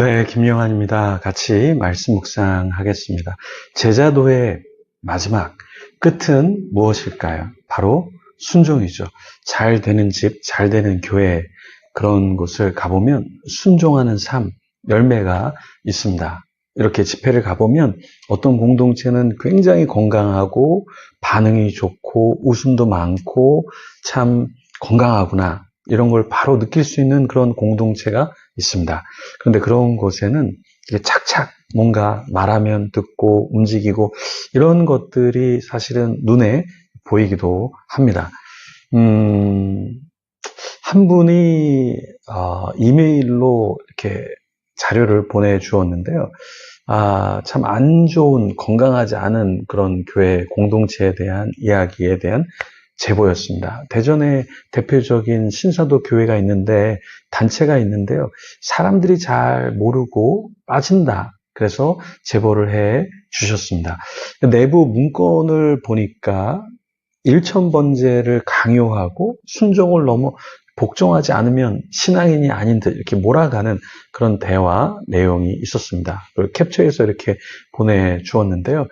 네, 김영환입니다. 같이 말씀 묵상하겠습니다. 제자도의 마지막 끝은 무엇일까요? 바로 순종이죠. 잘 되는 집, 잘 되는 교회 그런 곳을 가보면 순종하는 삶, 열매가 있습니다. 이렇게 집회를 가보면 어떤 공동체는 굉장히 건강하고 반응이 좋고 웃음도 많고 참 건강하구나 이런 걸 바로 느낄 수 있는 그런 공동체가 있습니다. 그런데 그런 곳에는 착착 뭔가 말하면 듣고 움직이고 이런 것들이 사실은 눈에 보이기도 합니다. 음, 한 분이 어, 이메일로 이렇게 자료를 보내주었는데요. 아, 참 안 좋은, 건강하지 않은 그런 교회 공동체에 대한 이야기에 대한 제보였습니다. 대전에 대표적인 신사도 교회가 있는데, 단체가 있는데요. 사람들이 잘 모르고 빠진다. 그래서 제보를 해 주셨습니다. 내부 문건을 보니까 일천번제를 강요하고 순종을 너무 복종하지 않으면 신앙인이 아닌 듯 이렇게 몰아가는 그런 대화 내용이 있었습니다. 캡처해서 이렇게 보내주었는데요.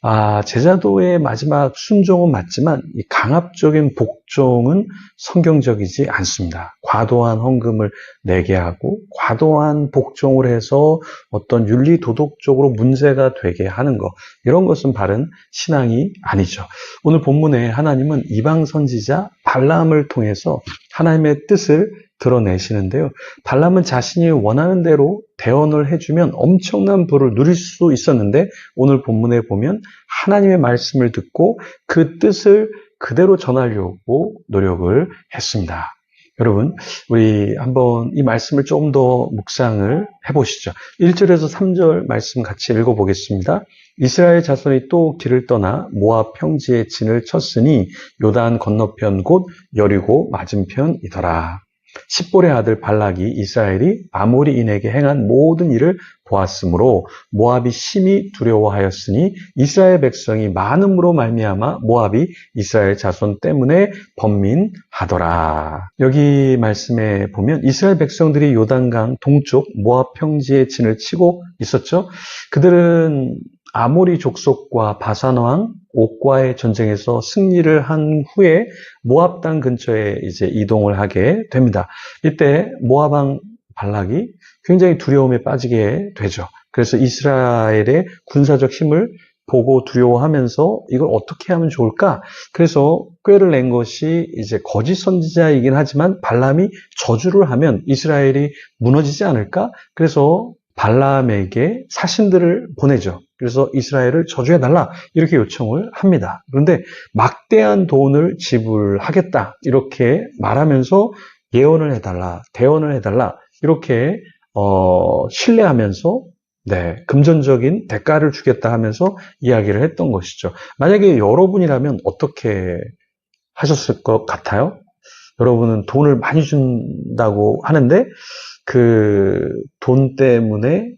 아, 제자도의 마지막 순종은 맞지만 이 강압적인 복종은 성경적이지 않습니다. 과도한 헌금을 내게 하고 과도한 복종을 해서 어떤 윤리 도덕적으로 문제가 되게 하는 것 이런 것은 바른 신앙이 아니죠. 오늘 본문에 하나님은 이방 선지자 발람을 통해서 하나님의 뜻을 드러내시는데요. 발람은 자신이 원하는 대로 대언을 해주면 엄청난 부를 누릴 수 있었는데 오늘 본문에 보면 하나님의 말씀을 듣고 그 뜻을 그대로 전하려고 노력을 했습니다. 여러분, 우리 한번 이 말씀을 조금 더 묵상을 해보시죠. 1절에서 3절 말씀 같이 읽어보겠습니다. 이스라엘 자손이 또 길을 떠나 모압 평지에 진을 쳤으니 요단 건너편 곧 여리고 맞은편이더라. 십볼의 아들 발락이 이스라엘이 아모리인에게 행한 모든 일을 보았으므로 모압이 심히 두려워하였으니 이스라엘 백성이 많음으로 말미암아 모압이 이스라엘 자손 때문에 번민하더라. 여기 말씀에 보면 이스라엘 백성들이 요단강 동쪽 모압 평지에 진을 치고 있었죠. 그들은 아모리 족속과 바산왕 옥과의 전쟁에서 승리를 한 후에 모압 땅 근처에 이제 이동을 하게 됩니다. 이때 모압 왕 발락이 굉장히 두려움에 빠지게 되죠. 그래서 이스라엘의 군사적 힘을 보고 두려워하면서 이걸 어떻게 하면 좋을까? 그래서 꾀를 낸 것이 이제 거짓 선지자이긴 하지만 발람이 저주를 하면 이스라엘이 무너지지 않을까? 그래서 발람에게 사신들을 보내죠. 그래서 이스라엘을 저주해 달라 이렇게 요청을 합니다. 그런데 막대한 돈을 지불하겠다 이렇게 말하면서 예언을 해달라, 대언을 해달라 이렇게 어, 신뢰하면서 네, 금전적인 대가를 주겠다 하면서 이야기를 했던 것이죠. 만약에 여러분이라면 어떻게 하셨을 것 같아요? 여러분은 돈을 많이 준다고 하는데 그 돈 때문에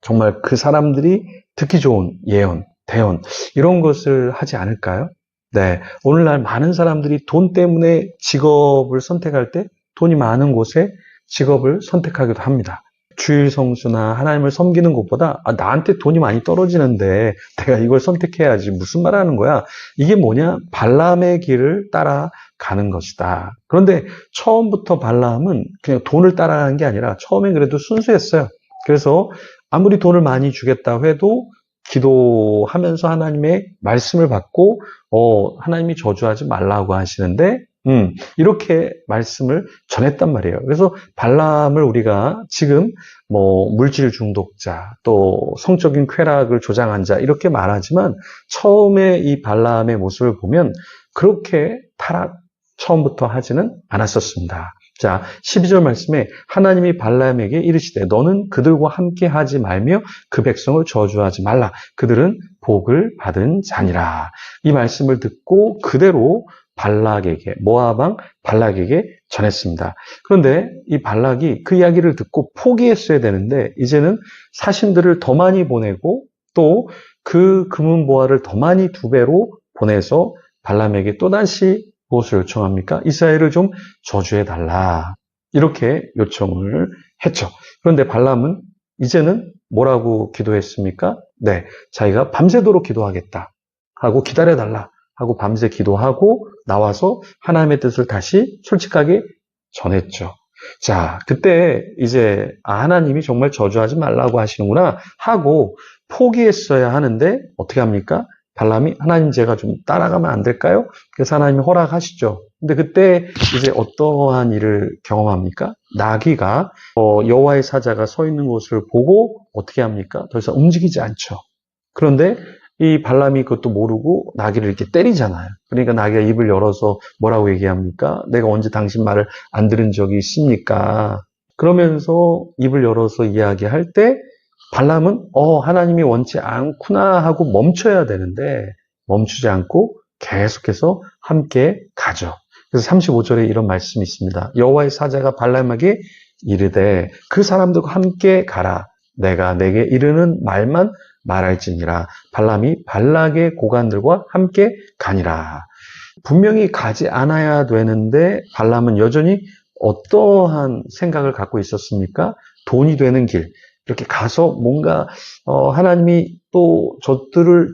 정말 그 사람들이 듣기 좋은 예언, 대언 이런 것을 하지 않을까요? 네, 오늘날 많은 사람들이 돈 때문에 직업을 선택할 때 돈이 많은 곳에 직업을 선택하기도 합니다. 주일 성수나 하나님을 섬기는 것보다 아, 나한테 돈이 많이 떨어지는데 내가 이걸 선택해야지 무슨 말 하는 거야? 이게 뭐냐? 발람의 길을 따라 가는 것이다. 그런데 처음부터 발람은 그냥 돈을 따라가는 게 아니라 처음엔 그래도 순수했어요. 그래서 아무리 돈을 많이 주겠다 해도 기도하면서 하나님의 말씀을 받고 어, 하나님이 저주하지 말라고 하시는데 음, 이렇게 말씀을 전했단 말이에요. 그래서 발람을 우리가 지금 뭐 물질 중독자, 또 성적인 쾌락을 조장한 자 이렇게 말하지만 처음에 이 발람의 모습을 보면 그렇게 타락 처음부터 하지는 않았었습니다. 자, 12절 말씀에 하나님이 발람에게 이르시되 너는 그들과 함께 하지 말며 그 백성을 저주하지 말라. 그들은 복을 받은 자니라. 이 말씀을 듣고 그대로 발락에게 모아방 발락에게 전했습니다. 그런데 이 발락이 그 이야기를 듣고 포기했어야 되는데 이제는 사신들을 더 많이 보내고 또 그 금은 보화를 더 많이 두 배로 보내서 발람에게 또다시 무엇을 요청합니까? 이스라엘을 좀 저주해 달라. 이렇게 요청을 했죠. 그런데 발람은 이제는 뭐라고 기도했습니까? 네, 자기가 밤새도록 기도하겠다 하고 기다려달라 하고 밤새 기도하고 나와서 하나님의 뜻을 다시 솔직하게 전했죠. 자, 그때 이제 아, 하나님이 정말 저주하지 말라고 하시는구나 하고 포기했어야 하는데 어떻게 합니까? 발람이 하나님 제가 좀 따라가면 안 될까요? 그래서 하나님이 허락하시죠. 근데 그때 이제 어떠한 일을 경험합니까? 나귀가 어, 여호와의 사자가 서 있는 곳을 보고 어떻게 합니까? 더 이상 움직이지 않죠. 그런데 이 발람이 그것도 모르고 나귀를 이렇게 때리잖아요. 그러니까 나귀가 입을 열어서 뭐라고 얘기합니까? 내가 언제 당신 말을 안 들은 적이 있습니까? 그러면서 입을 열어서 이야기할 때 발람은 어 하나님이 원치 않구나 하고 멈춰야 되는데 멈추지 않고 계속해서 함께 가죠. 그래서 35절에 이런 말씀이 있습니다. 여호와의 사자가 발람에게 이르되 그 사람들과 함께 가라. 내가 내게 이르는 말만 말할지니라. 발람이 발락의 고관들과 함께 가니라. 분명히 가지 않아야 되는데 발람은 여전히 어떠한 생각을 갖고 있었습니까? 돈이 되는 길. 이렇게 가서 뭔가 어, 하나님이 또 저들을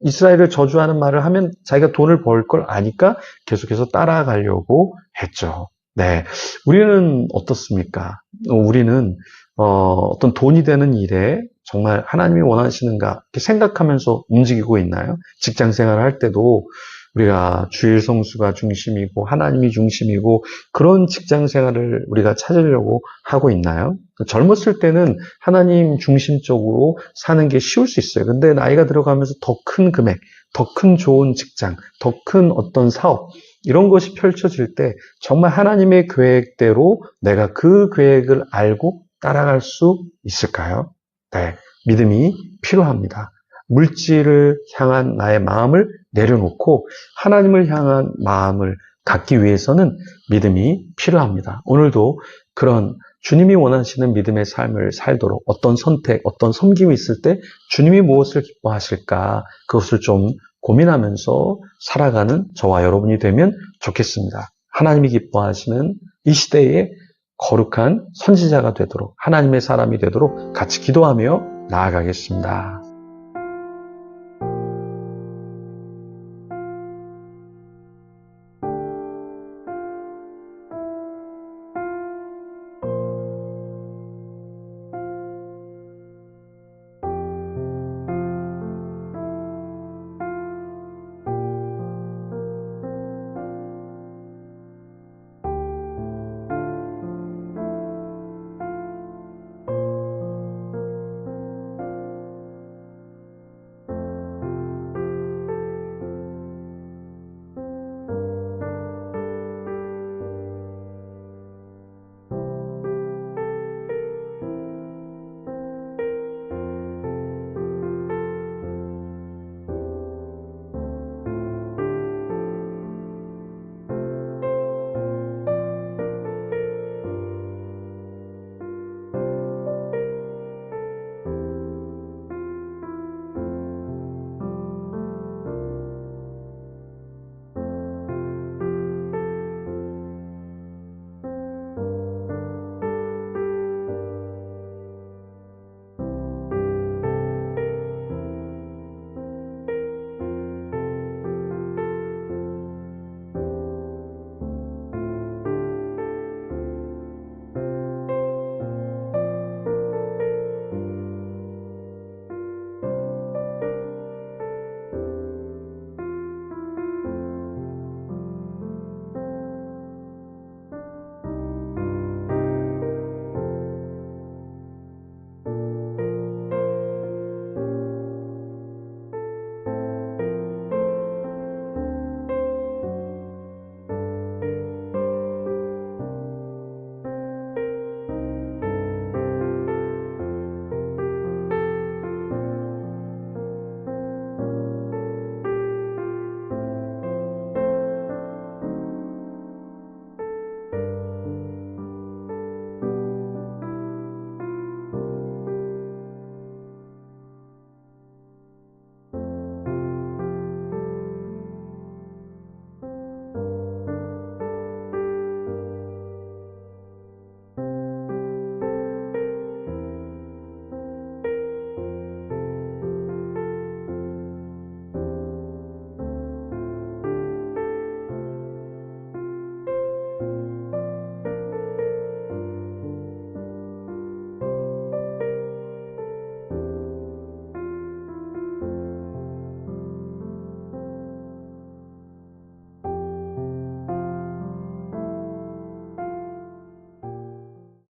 이스라엘을 저주하는 말을 하면 자기가 돈을 벌 걸 아니까 계속해서 따라가려고 했죠. 네, 우리는 어떻습니까? 어, 우리는 어, 떤 돈이 되는 일에 정말 하나님이 원하시는가 이렇게 생각하면서 움직이고 있나요? 직장 생활을 할 때도 우리가 주일 성수가 중심이고 하나님이 중심이고 그런 직장 생활을 우리가 찾으려고 하고 있나요? 젊었을 때는 하나님 중심적으로 사는 게 쉬울 수 있어요. 근데 나이가 들어가면서 더 큰 금액, 더 큰 좋은 직장, 더 큰 어떤 사업 이런 것이 펼쳐질 때 정말 하나님의 계획대로 내가 그 계획을 알고 따라갈 수 있을까요? 네, 믿음이 필요합니다. 물질을 향한 나의 마음을 내려놓고 하나님을 향한 마음을 갖기 위해서는 믿음이 필요합니다. 오늘도 그런 주님이 원하시는 믿음의 삶을 살도록 어떤 선택, 어떤 섬김이 있을 때 주님이 무엇을 기뻐하실까 그것을 좀 고민하면서 살아가는 저와 여러분이 되면 좋겠습니다. 하나님이 기뻐하시는 이 시대에 거룩한 선지자가 되도록 하나님의 사람이 되도록 같이 기도하며 나아가겠습니다.